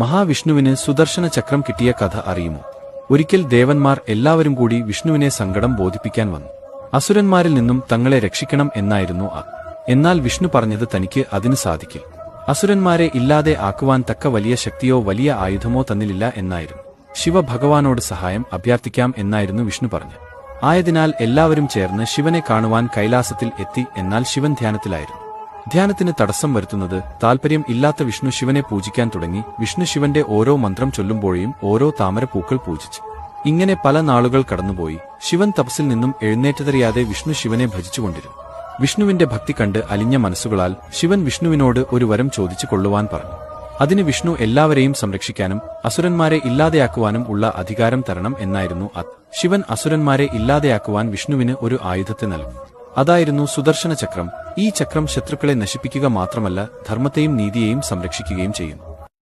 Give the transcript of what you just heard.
മഹാവിഷ്ണുവിന് സുദർശന ചക്രം കിട്ടിയ കഥ അറിയുമോ? ഒരിക്കൽ ദേവന്മാർ എല്ലാവരും കൂടി വിഷ്ണുവിനെ സങ്കടം ബോധിപ്പിക്കാൻ വന്നു. അസുരന്മാരിൽ നിന്നും തങ്ങളെ രക്ഷിക്കണം എന്നായിരുന്നു ആ. എന്നാൽ വിഷ്ണു പറഞ്ഞത് തനിക്ക് അതിന് സാധിക്കില്ല. അസുരന്മാരെ ഇല്ലാതെ ആക്കുവാൻ തക്ക വലിയ ശക്തിയോ വലിയ ആയുധമോ തന്നിലില്ല എന്നായിരുന്നു. ശിവഭഗവാനോട് സഹായം അഭ്യർത്ഥിക്കാം എന്നായിരുന്നു വിഷ്ണു പറഞ്ഞു ആയതിനാൽ എല്ലാവരും ചേർന്ന് ശിവനെ കാണുവാൻ കൈലാസത്തിൽ എത്തി എന്നാൽ ശിവൻ ധ്യാനത്തിലായിരുന്നു. ധ്യാനത്തിന് തടസ്സം വരുത്തുന്നത് താൽപര്യം ഇല്ലാത്ത വിഷ്ണു ശിവനെ പൂജിക്കാൻ തുടങ്ങി വിഷ്ണു ശിവന്റെ ഓരോ മന്ത്രം ചൊല്ലുമ്പോഴേയും ഓരോ താമരപ്പൂക്കൾ പൂജിച്ചു. ഇങ്ങനെ പല നാളുകൾ കടന്നുപോയി. ശിവൻ തപസ്സിൽ നിന്നും എഴുന്നേറ്റതറിയാതെ വിഷ്ണു ശിവനെ ഭജിച്ചുകൊണ്ടിരുന്നു. വിഷ്ണുവിന്റെ ഭക്തി കണ്ട് അലിഞ്ഞ മനസ്സുകളാൽ ശിവൻ വിഷ്ണുവിനോട് ഒരു വരം ചോദിച്ചു കൊള്ളുവാൻ പറഞ്ഞു. അതിന് വിഷ്ണു എല്ലാവരെയും സംരക്ഷിക്കാനും അസുരന്മാരെ ഇല്ലാതെയാക്കുവാനും ഉള്ള അധികാരം തരണം എന്നായിരുന്നു അത്. ശിവൻ അസുരന്മാരെ ഇല്ലാതെയാക്കുവാൻ വിഷ്ണുവിന് ഒരു ആയുധത്തെ നൽകി. അതായിരുന്നു സുദർശന ചക്രം ഈ ചക്രം ശത്രുക്കളെ നശിപ്പിക്കുക മാത്രമല്ല ധർമ്മത്തെയും നീതിയെയും സംരക്ഷിക്കുകയും ചെയ്യുന്നു